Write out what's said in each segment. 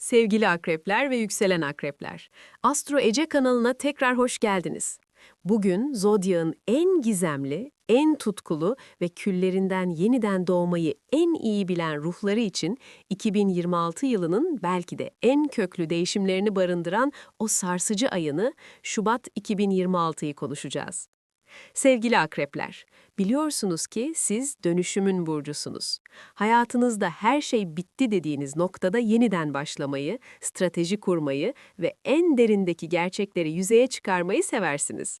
Sevgili akrepler ve yükselen akrepler, Astro Ece kanalına tekrar hoş geldiniz. Bugün Zodyak'ın en gizemli, en tutkulu ve küllerinden yeniden doğmayı en iyi bilen ruhları için 2026 yılının belki de en köklü değişimlerini barındıran o sarsıcı ayını Şubat 2026'yı konuşacağız. Sevgili akrepler, biliyorsunuz ki siz dönüşümün burcusunuz. Hayatınızda her şey bitti dediğiniz noktada yeniden başlamayı, strateji kurmayı ve en derindeki gerçekleri yüzeye çıkarmayı seversiniz.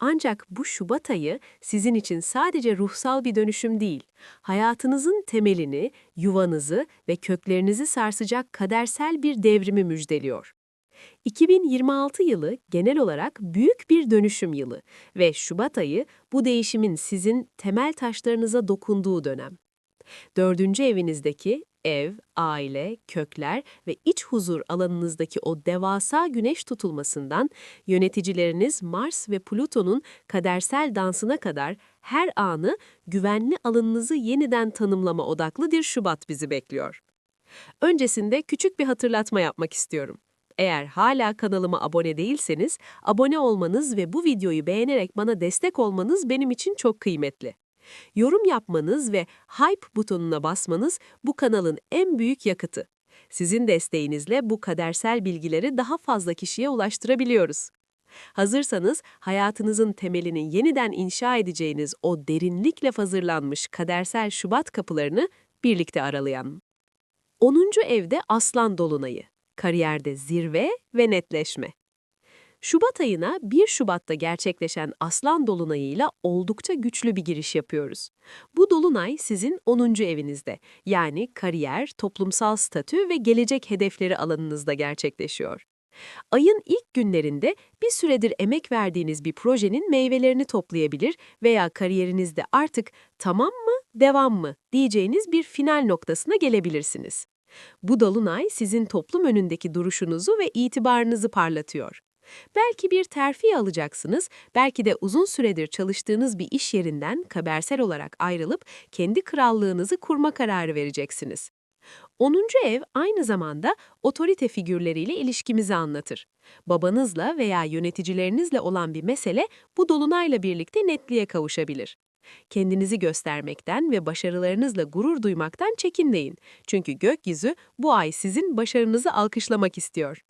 Ancak bu Şubat ayı sizin için sadece ruhsal bir dönüşüm değil, hayatınızın temelini, yuvanızı ve köklerinizi sarsacak kadersel bir devrimi müjdeliyor. 2026 yılı genel olarak büyük bir dönüşüm yılı ve Şubat ayı bu değişimin sizin temel taşlarınıza dokunduğu dönem. Dördüncü evinizdeki ev, aile, kökler ve iç huzur alanınızdaki o devasa güneş tutulmasından yöneticileriniz Mars ve Plüton'un kadersel dansına kadar her anı güvenli alanınızı yeniden tanımlama odaklı bir Şubat bizi bekliyor. Öncesinde küçük bir hatırlatma yapmak istiyorum. Eğer hala kanalıma abone değilseniz, abone olmanız ve bu videoyu beğenerek bana destek olmanız benim için çok kıymetli. Yorum yapmanız ve hype butonuna basmanız bu kanalın en büyük yakıtı. Sizin desteğinizle bu kadersel bilgileri daha fazla kişiye ulaştırabiliyoruz. Hazırsanız hayatınızın temelini yeniden inşa edeceğiniz o derinlikle hazırlanmış kadersel Şubat kapılarını birlikte aralayalım. 10. evde Aslan Dolunayı, kariyerde zirve ve netleşme. Şubat ayına 1 Şubat'ta gerçekleşen Aslan Dolunayı'yla oldukça güçlü bir giriş yapıyoruz. Bu Dolunay sizin 10. evinizde, yani kariyer, toplumsal statü ve gelecek hedefleri alanınızda gerçekleşiyor. Ayın ilk günlerinde bir süredir emek verdiğiniz bir projenin meyvelerini toplayabilir veya kariyerinizde artık tamam mı, devam mı diyeceğiniz bir final noktasına gelebilirsiniz. Bu dolunay sizin toplum önündeki duruşunuzu ve itibarınızı parlatıyor. Belki bir terfi alacaksınız, belki de uzun süredir çalıştığınız bir iş yerinden kabersel olarak ayrılıp kendi krallığınızı kurma kararı vereceksiniz. 10. ev aynı zamanda otorite figürleriyle ilişkimizi anlatır. Babanızla veya yöneticilerinizle olan bir mesele bu dolunayla birlikte netliğe kavuşabilir. Kendinizi göstermekten ve başarılarınızla gurur duymaktan çekinmeyin. Çünkü gökyüzü bu ay sizin başarınızı alkışlamak istiyor.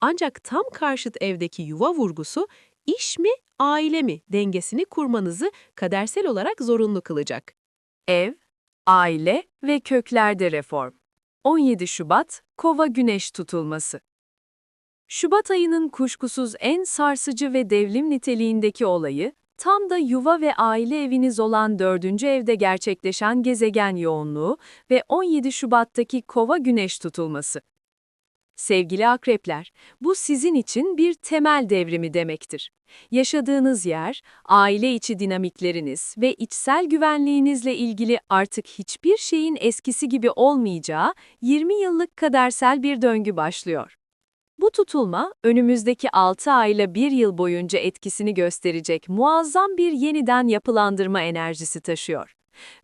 Ancak tam karşıt evdeki yuva vurgusu iş mi, aile mi dengesini kurmanızı kadersel olarak zorunlu kılacak. Ev, aile ve köklerde reform. 17 Şubat, Kova Güneş tutulması. Şubat ayının kuşkusuz en sarsıcı ve devrim niteliğindeki olayı, tam da yuva ve aile eviniz olan 4. evde gerçekleşen gezegen yoğunluğu ve 17 Şubat'taki Kova Güneş tutulması. Sevgili akrepler, bu sizin için bir temel devrimi demektir. Yaşadığınız yer, aile içi dinamikleriniz ve içsel güvenliğinizle ilgili artık hiçbir şeyin eskisi gibi olmayacağı 20 yıllık kadersel bir döngü başlıyor. Bu tutulma, önümüzdeki 6 ayla 1 yıl boyunca etkisini gösterecek muazzam bir yeniden yapılandırma enerjisi taşıyor.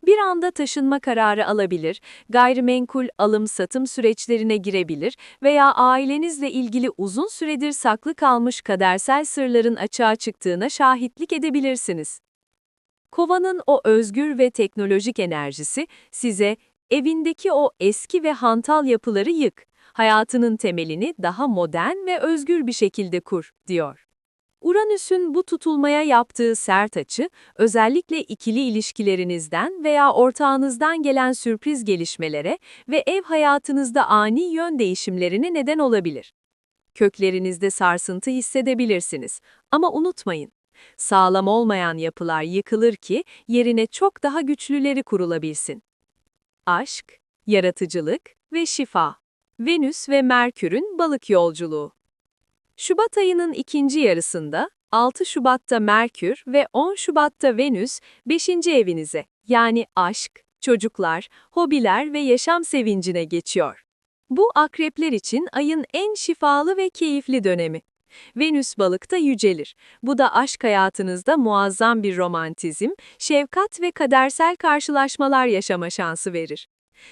Bir anda taşınma kararı alabilir, gayrimenkul alım-satım süreçlerine girebilir veya ailenizle ilgili uzun süredir saklı kalmış kadersel sırların açığa çıktığına şahitlik edebilirsiniz. Kovanın o özgür ve teknolojik enerjisi size evindeki o eski ve hantal yapıları yık, hayatının temelini daha modern ve özgür bir şekilde kur, diyor. Uranüs'ün bu tutulmaya yaptığı sert açı, özellikle ikili ilişkilerinizden veya ortağınızdan gelen sürpriz gelişmelere ve ev hayatınızda ani yön değişimlerine neden olabilir. Köklerinizde sarsıntı hissedebilirsiniz ama unutmayın, sağlam olmayan yapılar yıkılır ki yerine çok daha güçlüleri kurulabilsin. Aşk, yaratıcılık ve şifa. Venüs ve Merkür'ün balık yolculuğu. Şubat ayının ikinci yarısında 6 Şubat'ta Merkür ve 10 Şubat'ta Venüs 5. evinize yani aşk, çocuklar, hobiler ve yaşam sevincine geçiyor. Bu akrepler için ayın en şifalı ve keyifli dönemi. Venüs balıkta yücelir. Bu da aşk hayatınızda muazzam bir romantizm, şefkat ve kadersel karşılaşmalar yaşama şansı verir.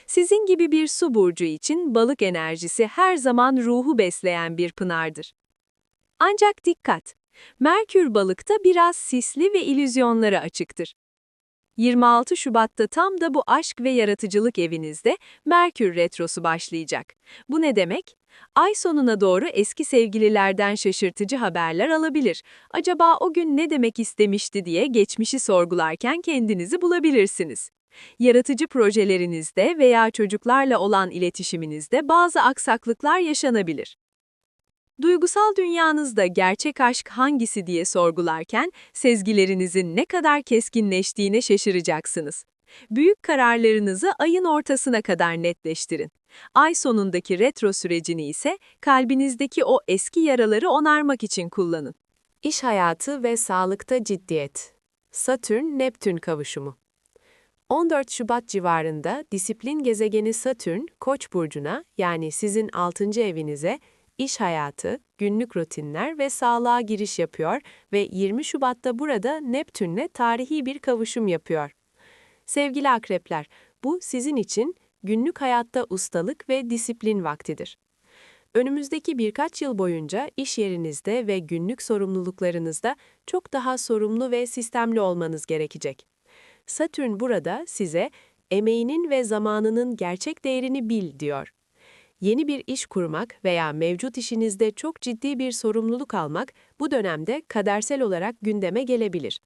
Sizin gibi bir su burcu için balık enerjisi her zaman ruhu besleyen bir pınardır. Ancak dikkat! Merkür balıkta biraz sisli ve illüzyonlara açıktır. 26 Şubat'ta tam da bu aşk ve yaratıcılık evinizde Merkür Retrosu başlayacak. Bu ne demek? Ay sonuna doğru eski sevgililerden şaşırtıcı haberler alabilir. Acaba o gün ne demek istemişti diye geçmişi sorgularken kendinizi bulabilirsiniz. Yaratıcı projelerinizde veya çocuklarla olan iletişiminizde bazı aksaklıklar yaşanabilir. Duygusal dünyanızda gerçek aşk hangisi diye sorgularken sezgilerinizin ne kadar keskinleştiğine şaşıracaksınız. Büyük kararlarınızı ayın ortasına kadar netleştirin. Ay sonundaki retro sürecini ise kalbinizdeki o eski yaraları onarmak için kullanın. İş hayatı ve sağlıkta ciddiyet. Satürn-Neptün kavuşumu. 14 Şubat civarında disiplin gezegeni Satürn, Koç burcuna yani sizin 6. evinize iş hayatı, günlük rutinler ve sağlığa giriş yapıyor ve 20 Şubat'ta burada Neptün'le tarihi bir kavuşum yapıyor. Sevgili akrepler, bu sizin için günlük hayatta ustalık ve disiplin vaktidir. Önümüzdeki birkaç yıl boyunca iş yerinizde ve günlük sorumluluklarınızda çok daha sorumlu ve sistemli olmanız gerekecek. Satürn burada size emeğinin ve zamanının gerçek değerini bil diyor. Yeni bir iş kurmak veya mevcut işinizde çok ciddi bir sorumluluk almak bu dönemde kadersel olarak gündeme gelebilir.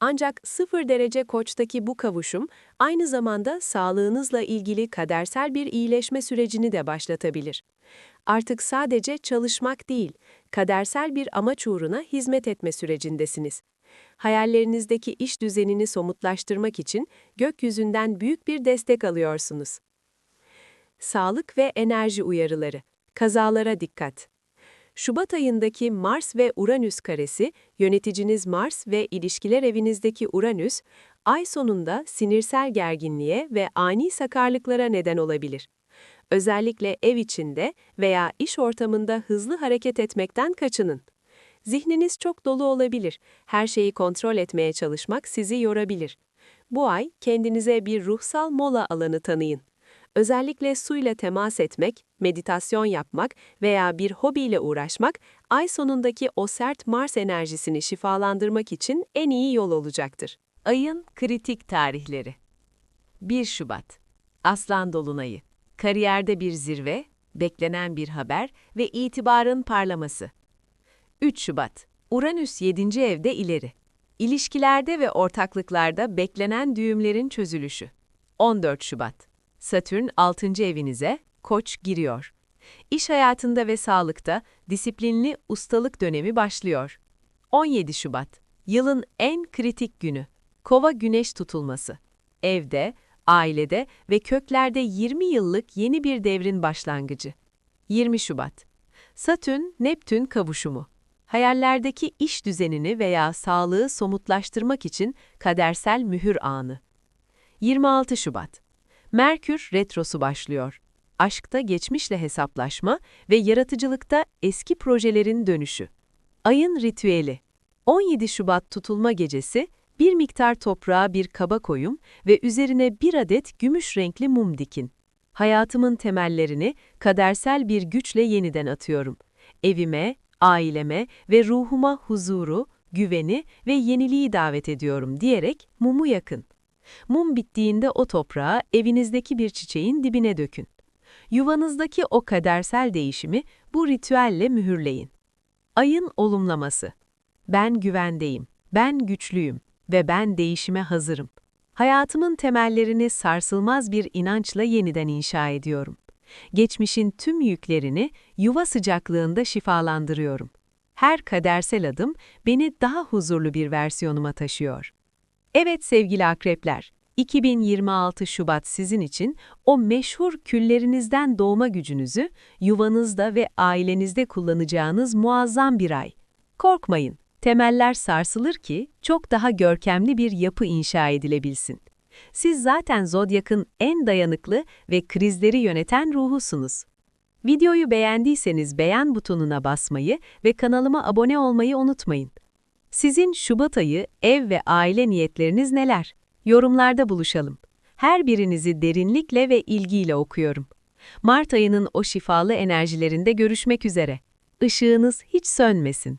Ancak sıfır derece koçtaki bu kavuşum aynı zamanda sağlığınızla ilgili kadersel bir iyileşme sürecini de başlatabilir. Artık sadece çalışmak değil, kadersel bir amaç uğruna hizmet etme sürecindesiniz. Hayallerinizdeki iş düzenini somutlaştırmak için gökyüzünden büyük bir destek alıyorsunuz. Sağlık ve enerji uyarıları, kazalara dikkat. Şubat ayındaki Mars ve Uranüs karesi, yöneticiniz Mars ve ilişkiler evinizdeki Uranüs, ay sonunda sinirsel gerginliğe ve ani sakarlıklara neden olabilir. Özellikle ev içinde veya iş ortamında hızlı hareket etmekten kaçının. Zihniniz çok dolu olabilir, her şeyi kontrol etmeye çalışmak sizi yorabilir. Bu ay kendinize bir ruhsal mola alanı tanıyın. Özellikle suyla temas etmek, meditasyon yapmak veya bir hobiyle uğraşmak, ay sonundaki o sert Mars enerjisini şifalandırmak için en iyi yol olacaktır. Ayın kritik tarihleri 1 Şubat Aslan Dolunayı Kariyerde bir zirve, beklenen bir haber ve itibarın parlaması 3 Şubat Uranüs 7. evde ileri İlişkilerde ve ortaklıklarda beklenen düğümlerin çözülüşü 14 Şubat Satürn 6. evinize, Koç giriyor. İş hayatında ve sağlıkta disiplinli ustalık dönemi başlıyor. 17 Şubat, yılın en kritik günü. Kova güneş tutulması. Evde, ailede ve köklerde 20 yıllık yeni bir devrin başlangıcı. 20 Şubat, Satürn, Neptün kavuşumu. Hayallerdeki iş düzenini veya sağlığı somutlaştırmak için kadersel mühür anı. 26 Şubat, Merkür retrosu başlıyor. Aşkta geçmişle hesaplaşma ve yaratıcılıkta eski projelerin dönüşü. Ayın ritüeli. 17 Şubat tutulma gecesi, bir miktar toprağa bir kaba koyun ve üzerine bir adet gümüş renkli mum dikin. Hayatımın temellerini kadersel bir güçle yeniden atıyorum. Evime, aileme ve ruhuma huzuru, güveni ve yeniliği davet ediyorum diyerek mumu yakın. Mum bittiğinde o toprağı evinizdeki bir çiçeğin dibine dökün. Yuvanızdaki o kadersel değişimi bu ritüelle mühürleyin. Ayın olumlaması. Ben güvendeyim, ben güçlüyüm ve ben değişime hazırım. Hayatımın temellerini sarsılmaz bir inançla yeniden inşa ediyorum. Geçmişin tüm yüklerini yuva sıcaklığında şifalandırıyorum. Her kadersel adım beni daha huzurlu bir versiyonuma taşıyor. Evet sevgili akrepler, 2026 Şubat sizin için o meşhur küllerinizden doğma gücünüzü yuvanızda ve ailenizde kullanacağınız muazzam bir ay. Korkmayın, temeller sarsılır ki çok daha görkemli bir yapı inşa edilebilsin. Siz zaten Zodyak'ın en dayanıklı ve krizleri yöneten ruhusunuz. Videoyu beğendiyseniz beğen butonuna basmayı ve kanalıma abone olmayı unutmayın. Sizin Şubat ayı ev ve aile niyetleriniz neler? Yorumlarda buluşalım. Her birinizi derinlikle ve ilgiyle okuyorum. Mart ayının o şifalı enerjilerinde görüşmek üzere. Işığınız hiç sönmesin.